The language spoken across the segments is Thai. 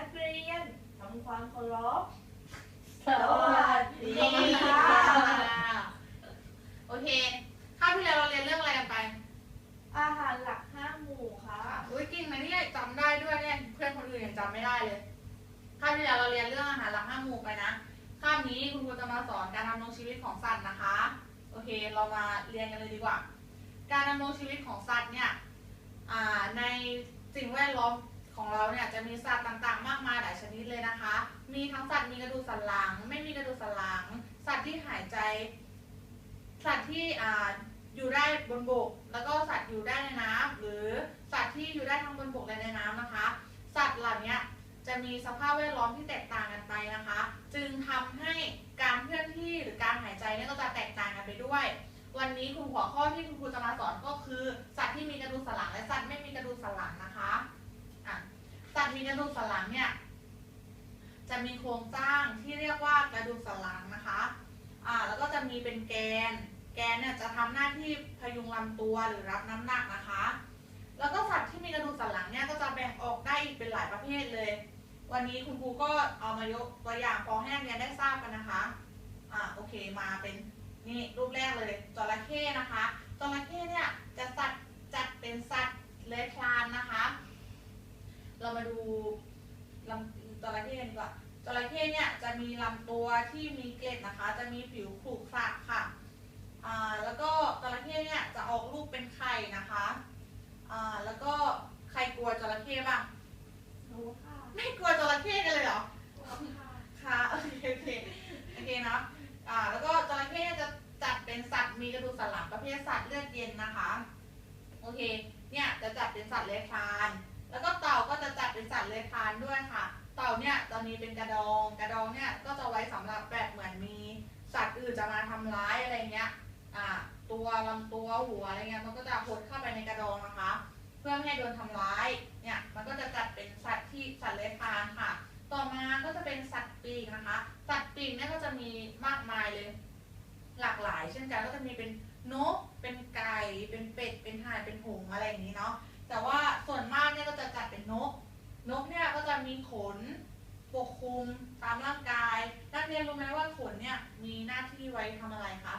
นักเรียนทำความเคารพสวัสดีค่ะ โอเคคราวที่แล้วเราเรียนเรื่องอะไรกันไป อาหารหลักห้าหมู่ค่ะอุ้ยจริงนะเนี่ยจำได้ด้วยเนี่ยเพื่อนคนอื่นยังจำไม่ได้เลยคราวที่แล้วเราเรียนเรื่องอาหารหลักห้าหมู่ไปนะคราวนี้คุณครูจะมาสอนการดำรงชีวิตของสัตว์นะคะ โอเค เรามาเรียนกันเลยดีกว่า การดำรงชีวิตของสัตว์เนี่ยอ่าในสิ่งแวดล้อม ของเราเนี่ยจะมีสัตว์ต่างๆ มากมายหลายชนิดเลยนะคะ มีทั้งสัตว์มีกระดูกสันหลัง ไม่มีกระดูกสันหลัง สัตว์ที่หายใจ สัตว์ที่อ่าอยู่ได้บนบก แล้วก็สัตว์อยู่ได้ในน้ำหรือสัตว์ที่อยู่ได้ทั้งบนบกและในน้ำนะคะ สัตว์เหล่านี้จะมีสภาพแวดล้อมที่แตกต่างกันไปนะคะ จึงทำให้การเคลื่อนที่หรือการหายใจเนี่ยก็จะแตกต่างกันไปด้วย วันนี้คุณหัวข้อที่คุณครูจะมาสอนก็คือ สัตว์ที่มีกระดูกสันหลังและสัตว์ไม่มีกระดูกสันหลังนะคะ สัตว์มีกระดูกสันหลังเนี่ยจะมีโครงสร้างที่เรียกว่ากระดูกสันหลังนะคะ อ่า แล้วก็จะมีเป็นแกน แกนเนี่ยจะทำหน้าที่พยุงลำตัวหรือรับน้ำหนักนะคะ แล้วก็สัตว์ที่มีกระดูกสันหลังเนี่ยก็จะแบ่งออกได้อีกเป็นหลายประเภทเลย วันนี้คุณครูก็เอามายกตัวอย่างพอให้นักเรียนได้ทราบกันนะคะ อ่า โอเค มาเป็นนี่รูปแรกเลยจระเข้นะคะจระเข้เนี่ยจะสัตว์จัดเป็นสัตว์เลื้อยคลานนะคะ มาดูลำจระเข้กันดีกว่าจระเข้เนี่ยจะมีลำตัวที่มีเกล็ดนะคะ จะมีผิวขรุขระค่ะอ่าแล้วก็จระเข้เนี่ยจะออกลูกเป็นไข่นะคะอ่าแล้วก็ใครกลัวจระเข้บ้างรู้ค่ะไม่กลัวจระเข้กันเลยเหรอรู้ค่ะค่ะโอเคโอเคโอเคเนาะอ่าแล้วก็จระเข้จะจัดเป็นสัตว์มีกระดูกสันหลังประเภทสัตว์เลือดเย็นนะคะ โอเค เนี่ยจะจัดเป็นสัตว์เลื้อยคลาน แล้วก็เต่าก็จะจัดเป็นสัตว์เลื้อยคลานด้วยค่ะ เต่าเนี่ยจะมีเป็นกระดอง กระดองเนี่ยก็จะไว้สำหรับแบบเหมือนมีสัตว์อื่นจะมาทำร้ายอะไรเงี้ย อ่า ตัวลำตัวหัวอะไรเงี้ยมันก็จะหดเข้าไปในกระดองนะคะ เพื่อไม่ให้โดนทำร้าย เนี่ยมันก็จะจัดเป็นสัตว์ที่สัตว์เลื้อยคลานค่ะ ต่อมาก็จะเป็นสัตว์ปีกนะคะ สัตว์ปีกเนี่ยก็จะมีมากมายเลย หลากหลาย เช่นกันก็จะมีเป็นนก เป็นไก่ เป็นเป็ด เป็นห่านเป็นหงส์อะไรอย่างนี้เนาะ แต่ว่าส่วนมากเนี่ยก็จะจัดเป็นนก นกเนี่ยก็จะมีขนปกคลุมตามร่างกาย นักเรียนรู้ไหมว่าขนเนี่ยมีหน้าที่ไว้ทำอะไรคะ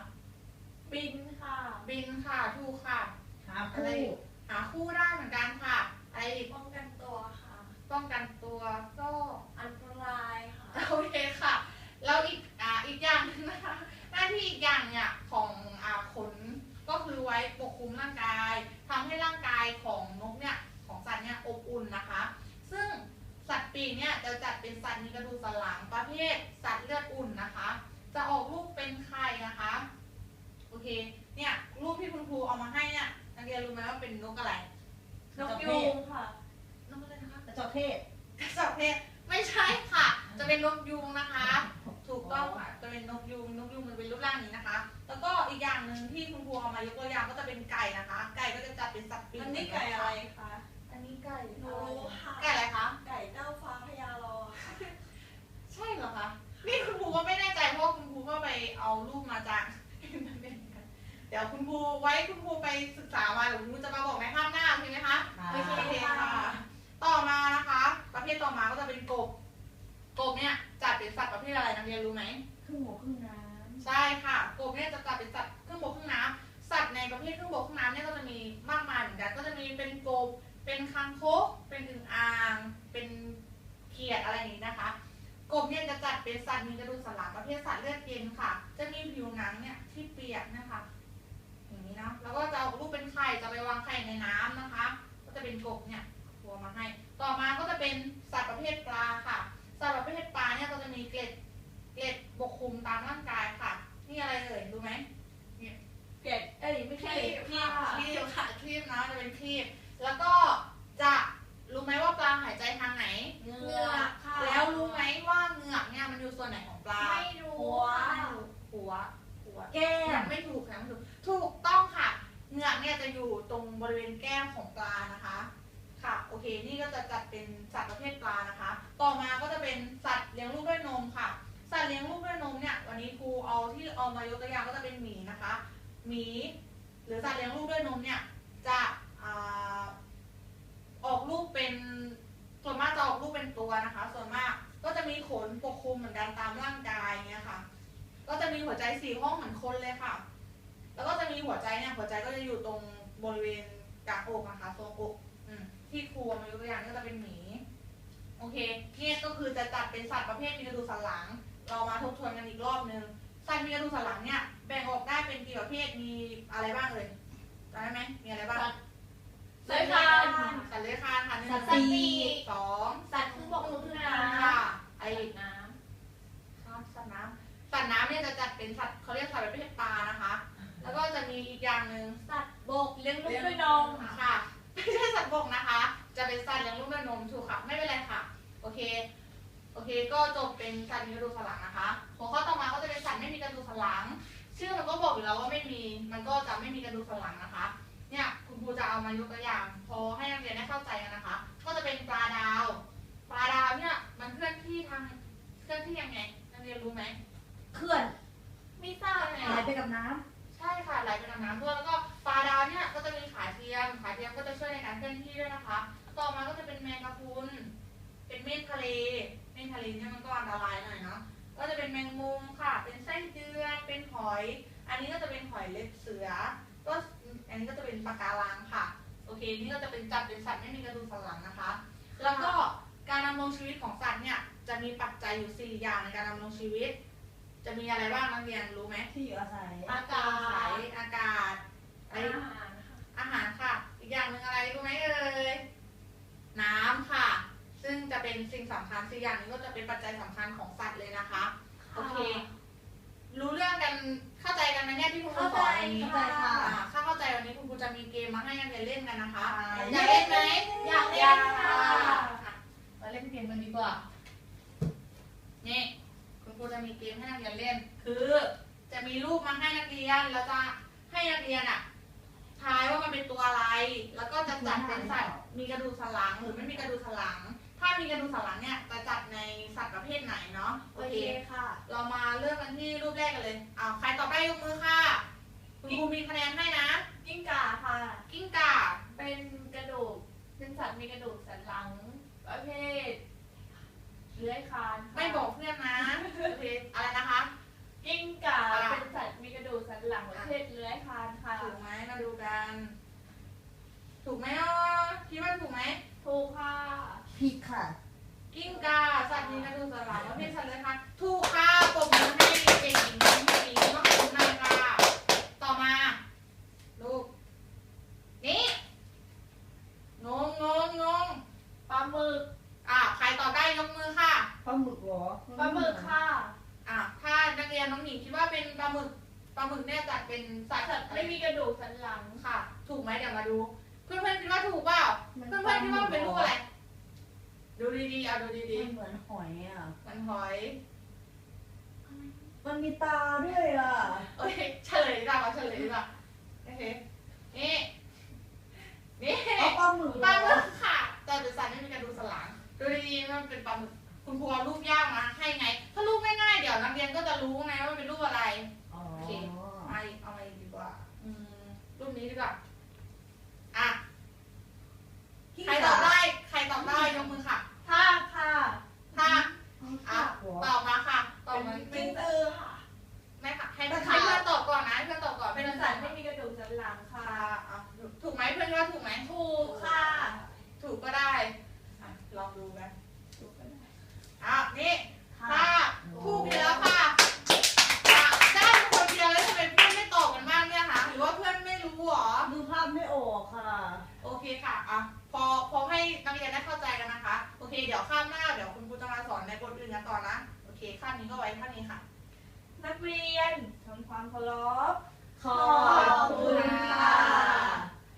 บินค่ะ บินค่ะถูกค่ะ หาคู่หาคู่ได้เหมือนกันค่ะ อะไรอีกป้องกันตัวค่ะ ป้องกันตัวก็อันตรายค่ะ โอเคค่ะ แล้วอีกอ่าอีกอย่างหนึงนะคะ หน้าที่อีกอย่างเนี่ยของอ่าขนก็คือไว้ปกคลุมร่างกาย ทำให้ร่างกายของนกเนี่ยของสัตว์เนี่ยอบอุ่นนะคะ ซึ่งสัตว์ปีกเนี่ยจะจัดเป็นสัตว์มีกระดูกสันหลังประเภทสัตว์เลือดอุ่นนะคะ จะออกลูกเป็นไข่นะคะโอเคเนี่ยรูปที่คุณครูเอามาให้เนี่ยนักเรียนรู้ไหมว่าเป็นนกอะไรนกยูงค่ะนกอะไรนะคะกระจอกเทศกระจอกเทศไม่ใช่ค่ะ จะเป็นนกยูงนะคะถูก ต้องค่ะจะเป็นนกยูงนกยูงมันเป็นรูปร่างนี้นะคะ แล้วก็อีกอย่างหนึ่งที่คุณครูเอามายกตัวอย่างก็จะเป็นไก่นะคะ ไก่ก็จะจัดเป็นสัตว์ปีกอันนี้ไก่อะไรคะ อันนี้ไก่หนูรู้ค่ะ ไก่อะไรคะ ไก่เจ้าฟ้าพญารอค่ะใช่เหรอคะ นี่คุณครูก็ไม่แน่ใจเพราะว่าคุณครูก็ไปเอารูปมาจากอินเทอร์เน็ตกันเดี๋ยวคุณครูไว้คุณครูไปศึกษามาเดี๋ยวคุณครูจะมาบอกในภาพหน้าโอเคไหมคะค่ะโอเคค่ะ ต่อมานะคะ ประเภทต่อมาก็จะเป็นกบ กบเนี่ย จัดเป็นสัตว์ประเภทอะไรนักเรียนรู้ไหมครึ่งหมูครึ่งน้ใช่ค่ะกบเนี่ยจะจัดเป็นสัตว์ครึ่งบกครึ่งน้ำสัตว์ในประเภทครึ่งบกครึ่งน้ำเนี่ยก็จะมีมากมายเหมือนกันก็จะมีเป็นกบเป็นคางคกเป็นอึ่งอ่าง เป็นเขียดอะไรอย่างนี้นะคะกบเนี่ยจะจัดเป็นสัตว์มีกระดูกสันหลังประเภทสัตว์เลือดเย็นค่ะ จะมีผิวหนังเนี่ยที่เปียกนะคะ จะเป็นครีบแล้วก็จะรู้ไหมว่าปลาหายใจทางไหนเหงือกค่ะแล้วรู้ไหมว่าเหงือกเนี่ยมันอยู่ส่วนไหนของปลาไม่รู้หัวหัวหัวำแก้มไม่ถูกค่ะไม่ถูกถูกต้องค่ะเหงือกเนี่ยจะอยู่ตรงบริเวณแก้มของปลานะคะค่ะโอเคนี่ก็จะจัดเป็นสัตว์ประเภทปลานะคะ ต่อมาก็จะเป็นสัตว์เลี้ยงลูกด้วยนมค่ะ สัตว์เลี้ยงลูกด้วยนมเนี่ยวันนี้ครูเอาที่เอามายกตัวอย่างก็จะเป็นหมีนะคะหมี หรือสัตว์เลี้ยงลูกด้วยนมเนี่ยจะ ออกลูกเป็นส่วนมากจะออกรูปเป็นตัวนะคะ ส่วนมากก็จะมีขนปกคลุมเหมือนกันตามร่างกายเงี้ยค่ะ ก็จะมีหัวใจสี่ห้องเหมือนคนเลยค่ะ แล้วก็จะมีหัวใจเนี่ยหัวใจก็จะอยู่ตรงบริเวณกลางอกนะคะทรงอกที่ครูเอามายกตัวอย่างก็จะเป็นหมีโอเคเนี่ยก็คือจะจัดเป็นสัตว์ประเภทมีกระดูกสันหลัง เรามาทบทวนกันอีกรอบนึงสัตว์มีกระดูกสันหลังเนี่ยแบ่งออกได้เป็นกี่ประเภทมีอะไรบ้างเลยจำได้ไหมมีอะไรบ้าง เลื้อยคานสัตว์เลื้อยคลานค่ะหนึ่งสัตว์ปีกสองสัตว์ครึ่งบกครึ่งน้ค่ะไอ้น้ครับสัตว์น้ำสัตว์น้ำเนี่ยจะจัดเป็นสัตว์เขาเรียกสัตว์ประเภทปลานะคะ แล้วก็จะมีอีกอย่างหนึ่งสัตว์บกเลี้ยงลูกด้วยนมค่ะไม่ใช่สัตว์บกนะคะ จะเป็นสัตว์เลี้ยงลูกด้วยนมถูกค่ะ ไม่เป็นไรค่ะ โอเค โอเค ก็จบเป็นสัตว์มีกระดูกสันหลังนะคะหัวข้อต่อมาก็จะเป็นสัตว์ไม่มีกระดูกสันหลัง ชื่อมันก็บอกอยู่แล้วว่าไม่มี มันก็จะไม่มีกระดูกสันหลังนะคะ เนี่ยคุณครูจะเอามายกตัวอย่างพอให้นักเรียนได้เข้าใจกันนะคะ ก็จะเป็นปลาดาว ปลาดาวเนี่ยมันเคลื่อนที่ทางเคลื่อนที่ยังไงนักเรียนรู้ไหมเขื่อนไม่ทราบหายไปกับน้ใช่ค่ะไหลไปตามน้ำด้วยแล้วก็ปลาดาวเนี่ยก็จะมีขาเทียมขาเทียมก็จะช่วยในการเคลื่อนที่ด้วยนะคะ ต่อมาก็จะเป็นแมงกะพรุนเป็นเมฆทะเลเมฆทะเลเนี่ยมันก็อันตรายหน่อยเนาะก็จะเป็นแมงมุมค่ะ เป็นไส้เดือนเป็นหอย อันนี้ก็จะเป็นหอยเล็บเสือก็ อันนี้ก็จะเป็นปะการังค่ะ โอเค นี่ก็จะเป็นจัดเป็นสัตว์ไม่มีกระดูกสันหลังนะคะ แล้วก็การดำรงชีวิตของสัตว์เนี่ยจะมีปัจจัยอยู่สี่อย่างในการดำรงชีวิต จะมีอะไรบ้างนักเรียนรู้ไหมำที่อยู่อาศัยอากาศอากาศอะไรอาหารค่ะอาหารค่ะ อีกอย่างหนึ่งอะไรรู้ไหมเอ่ยน้ำค่ะ ซึ่งจะเป็นสิ่งสำคัญสี่อย่างนี้ก็จะเป็นปัจจัยสำคัญของสัตว์เลยนะคะ โอเค รู้เรื่องกันเข้าใจกันไหมเนี่ยที่คุณครูสอนวันนี้เข้าใจค่ะ อ่าถ้าเข้าใจวันนี้คุณครูจะมีเกมมาให้นักเรียนเล่นกันนะคะค่ะอยากเล่นไหมอยากเล่นค่ะอะ มาเล่นเกมกันดีกว่า นี่คุณครูจะมีเกมให้นักเรียนเล่น คือจะมีรูปมาให้นักเรียนแล้วจะให้นักเรียนอะทายว่ามันเป็นตัวอะไร แล้วก็จะจัดเป็นสัตว์มีกระดูกสันหลังหรือไม่มีกระดูกสันหลัง ถ้ามีกระดูกสันหลังเนี่ยจะจัดในสัตว์ประเภทไหนเนาะโอเคค่ะ เรามาเริ่มกันที่รูปแรกกันเลยอ้าวใครตอบได้ยกมือค่ะคุณครูมีคะแนนให้นะ กิ้งก่าค่ะ กิ้งก่าเป็นกระดูกเป็นสัตว์มีกระดูกสันหลังประเภทเลื้อยคลานค่ะไม่บอกเพื่อนนะโอเคอะไรนะคะ กิ้งก่าอ่าเป็นสัตว์มีกระดูกสันหลังประเภทเลื้อยคลานค่ะถูกไหมมาดูกัน ถูกไหมอะคิดว่าถูกไหมถูกค่ะ ผิดค่ะ กิ้งก่าสัตว์มีกระดูกสันหลังประเภทสัตว์เลื้อยคลานถูกค่ะปรบมือให้เด็กหญิงน้องหญิงน้องหญิงหน่อยค่ะต่อมาลูกนี่งงงงงงปลาหมึกอะใครตอบได้ยกมือค่ะ ปลาหมึกเหรอปลาหมึกค่ะ อะถ้านักเรียนน้องหญิงคิดว่าเป็นปลาหมึกปลาหมึกเนี่ยจัดเป็นสัตว์สัตว์ไม่มีกระดูกสันหลังค่ะ ถูกไหมเดี๋ยวมาดู เพื่อนๆคิดว่าถูกเปล่า เพื่อนๆคิดว่ามันเป็นรูปอะไร ดูดีๆเอาดูดีมันเหมือนหอยอะ ๆมันหอย มันมีตาด้วยอะโอเคเฉลยดีกว่าเอาเฉลยดีกว่าโอเคนี่นี่เอาปลาหมึกปลาหมึกค่ะแต่เป็นสัตว์ไม่มีกระดูกสันหลังดูดีๆมันเป็นปลาหมึกคุณครูเอารูปยากมาให้ไงถ้ารูปง่ายๆ เดี๋ยวนักเรียนก็จะรู้ไงว่าเป็นรูปอะไร อ๋อ โอเค เอาอีกเอามาอีกดีกว่า อืม รูปนี้ดีกว่า อะ ใครตอบได้ ใครตอบได้ยกมือค่ะ ท่าค่ะ ถ้า อะ อะ หัว ตอบมาค่ะ ตอบมา เป็นตือค่ะ ไม่ค่ะ ให้ให้เพื่อนตอบก่อนนะให้เพื่อนตอบก่อน เป็ เพื่อน น สั สั ต ต ว์ ว์ ไม่มีกระดูกสันหลังค่ะ ค่ะอะถูกไหมเพื่อนว่าถูกไหม ถูกค่ะ ถูกก็ได้อะลองดูกันอะนี่ ค่ะ ค่ะถูกอยู่แล้วค่ะอะได้ทุกคนเดียวแล้วทำไมเพื่อนไม่ตอบกันบ้างเนี่ยคะหรือว่าเพื่อนไม่รู้เหรอ ดูภาพไม่ออกค่ะ โอเค ค่ะอะพอพอให้นักเรียนได้เข้าใจกันนะคะ โอเค เดี๋ยวข้ามหน้า เดี๋ยวคุณครูจะมาสอนในบทอื่นกันต่อนะ โอเคข้ามนี้ก็ไว้เท่านี้ค่ะ นักเรียนทำความเคารพขอบคุณค่ะ